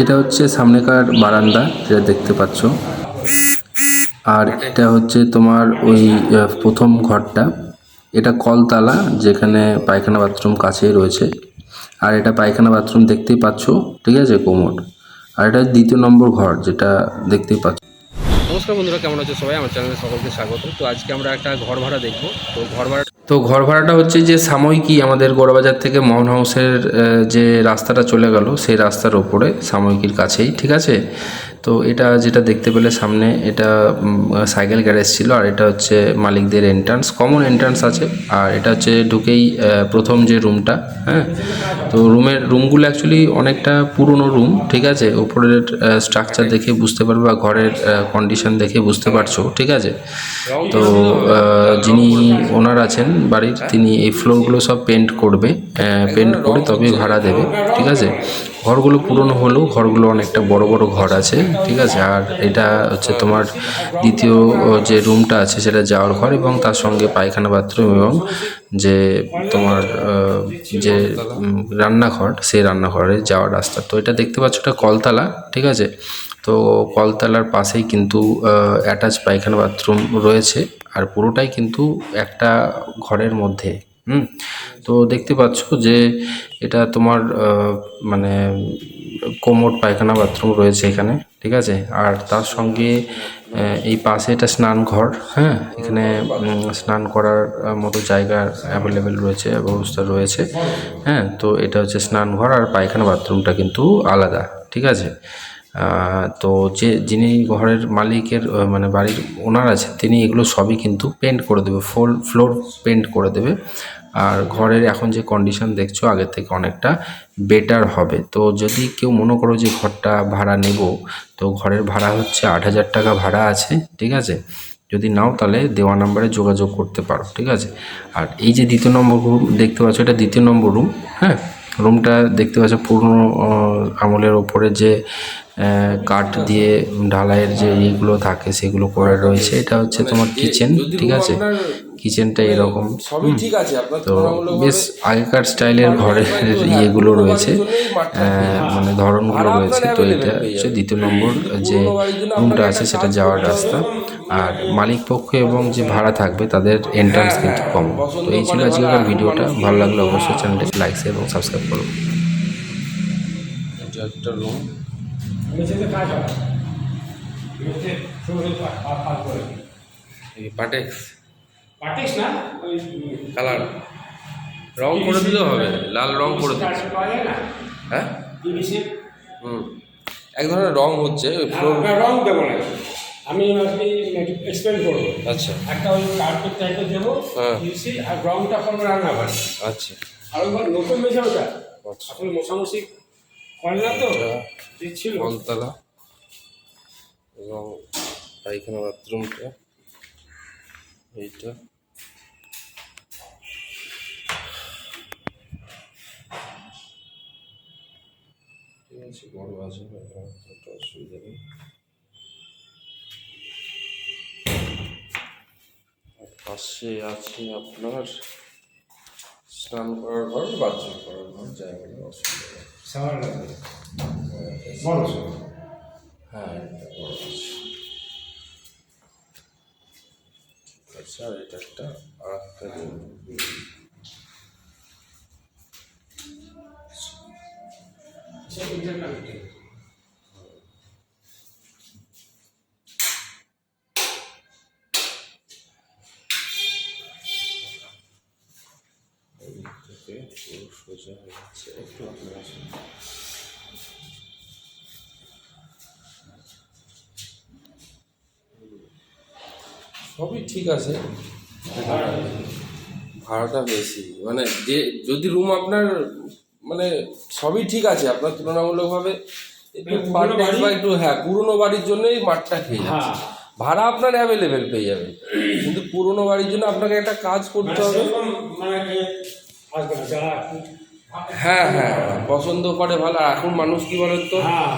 এটা হচ্ছে সামনেকার বারান্দা, যেটা দেখতে পাচ্ছ। আর এটা হচ্ছে তোমার ওই প্রথম ঘরটা। এটা কলতলা, যেখানে পায়খানা বাথরুম কাছেই রয়েছে। আর এটা পায়খানা বাথরুম দেখতেই পাচ্ছ, ঠিক আছে, কোমর। আর এটা দ্বিতীয় নম্বর ঘর, যেটা দেখতেই পাচ্ছ। নমস্কার বন্ধুরা, কেমন আছে সবাই? আমার চ্যানেলে সকলকে স্বাগত। তো আজকে আমরা একটা ঘর ভাড়া দেখব। তো ঘর ভাড়া তো ঘর ভাড়াটা হচ্ছে যে সাময়িকী আমাদের গড়বাজার থেকে মোহন হাউসের যে রাস্তাটা চলে গেল, সেই রাস্তার ওপরে সাময়িকীর কাছেই, ঠিক আছে? তো এটা যেটা দেখতে পেলে সামনে, এটা সাইকেল গ্যারেজ ছিল আর এটা হচ্ছে মালিকদের এন্ট্রান্স কমন এন্ট্রান্স আছে। আর এটা হচ্ছে ঢুকেই প্রথম যে রুমটা হ্যাঁ? তো রুমের রুমগুলো অ্যাকচুয়ালি অনেকটা পুরনো রুম ঠিক আছে? ওপরের স্ট্রাকচার দেখে বুঝতে পারবে বা ঘরের কন্ডিশন দেখে বুঝতে পারছ, ঠিক আছে? তো যিনি ওনার আছেন বাড়ির, তিনি এই ফ্লোরগুলো সব পেন্ট করবে পেন্ট করে তবে ভাড়া দেবে, ঠিক আছে? ঘরগুলো পুরনো হলেও ঘরগুলো অনেকটা বড় বড় ঘর আছে। ঠিক আছে? আর এটা হচ্ছে তোমার দ্বিতীয় যে রুমটা আছে সেটা যাওয়ার ঘর এবং তার সঙ্গে পায়খানা বাথরুম এবং যে তোমার যে রান্নাঘর, সেই রান্নাঘরে যাওয়ার রাস্তা। তো এটা দেখতে পাচ্ছ এটা কলতলা, ঠিক আছে? তো কলতলার পাশেই কিন্তু অ্যাটাচ পায়খানা বাথরুম রয়েছে আর পুরোটাই কিন্তু একটা ঘরের মধ্যে, হুম? তো দেখতে পাচ্ছ যে এটা তোমার মানে কোমর, পায়খানা, বাথরুম রয়েছে এখানে, ঠিক আছে? আর তার সঙ্গে এই পাশে এটা স্নান ঘর হ্যাঁ? এখানে স্নান করার মতো জায়গা অ্যাভেলেবেল রয়েছে, ব্যবস্থা রয়েছে হ্যাঁ? তো এটা হচ্ছে স্নান ঘর আর পায়খানা, বাথরুমটা কিন্তু আলাদা, ঠিক আছে? তো যে, যিনি ঘরের মালিকের মানে বাড়ির ওনার আছে তিনি এগুলো সবই কিন্তু পেন্ট করে দেবে ফোল ফ্লোর পেন্ট করে দেবে। আর ঘরের এখন যে কন্ডিশন দেখছ আগের থেকে অনেকটা বেটার হবে। তো যদি কেউ মনে করো যে ঘরটা ভাড়া নেব তো ঘরের ভাড়া হচ্ছে আট হাজার টাকা ভাড়া আছে ঠিক আছে? যদি নাও তাহলে দেওয়া নাম্বারে যোগাযোগ করতে পারো ঠিক আছে? আর এই যে দ্বিতীয় নম্বর রুম দেখতে পাচ্ছ এটা দ্বিতীয় নম্বর রুম হ্যাঁ? রুমটা দেখতে পাচ্ছ পুরনো আমলের ওপরে যে কাঠ দিয়ে ঢালাইয়ের যে ইয়েগুলো থাকে সেগুলো করে রয়েছে। এটা হচ্ছে তোমার কিচেন ঠিক আছে? কিচেনটা এরকম। সবই ঠিক আছে আপনার তো বেশ আগেকার স্টাইলের ঘরের ইয়েগুলো রয়েছে। মানে ধরনগুলো রয়েছে। তো এটা হচ্ছে দ্বিতীয় নম্বর যে রুমটা আছে সেটা যাওয়ার রাস্তা। আর মালিক পক্ষ এবং যে ভাড়া থাকবে তাদের এন্ট্রান্স কিন্তু কম। তো এই ছিল আজকের ভিডিওটা। ভালো লাগলে অবশ্যই চ্যানেলটি লাইক এবং সাবস্ক্রাইব করুন এটা একটা রুম পাটেক্স পাটিস না? ওই কালার। রং করে দিলেও হবে। লাল রং করে না? হ্যাঁ? হুম। এক ধরনের রং হচ্ছে রং দেবো না। আমি এক্সপ্লেন করব। আচ্ছা। একটা ওই কার্পেট টাইপের দেবো হ্যাঁ। আর রংটা করব রান্নাঘর আচ্ছা। আর ওইবার নতুন মেশে ওটা। আচ্ছা। আসলে মশামশি করে না তো? দিচ্ছিল কলতলা এবং পায়খানা বাথরুমটা এইটা। আছে বড় আছে অসুবিধা নেই। পাশে আছে আপনার স্নান করার ঘর বাথরুম করার ঘর যাই বলে অসুবিধা। হ্যাঁ এটা বড় আছে। আর এটা একটা আর একটা আপনার আসুন সবই ঠিক আছে। ভাড়াটা বেশি। মানে যে যদি রুম আপনার মানে সবই ঠিক আছে আপনার তুলনামূলকভাবে একটু পার? বা একটু হ্যাঁ পুরনো বাড়ির জন্যই মাঠটা খেয়ে যাচ্ছে। হ্যাঁ ভাড়া আপনার অ্যাভেলেবেল পেয়ে যাবে। কিন্তু পুরনো বাড়ির জন্য আপনাকে একটা কাজ করতে মানে হবে। মানে হ্যাঁ হ্যাঁ পছন্দ করে ভালো। এখন মানুষ কি বলেন তো হ্যাঁ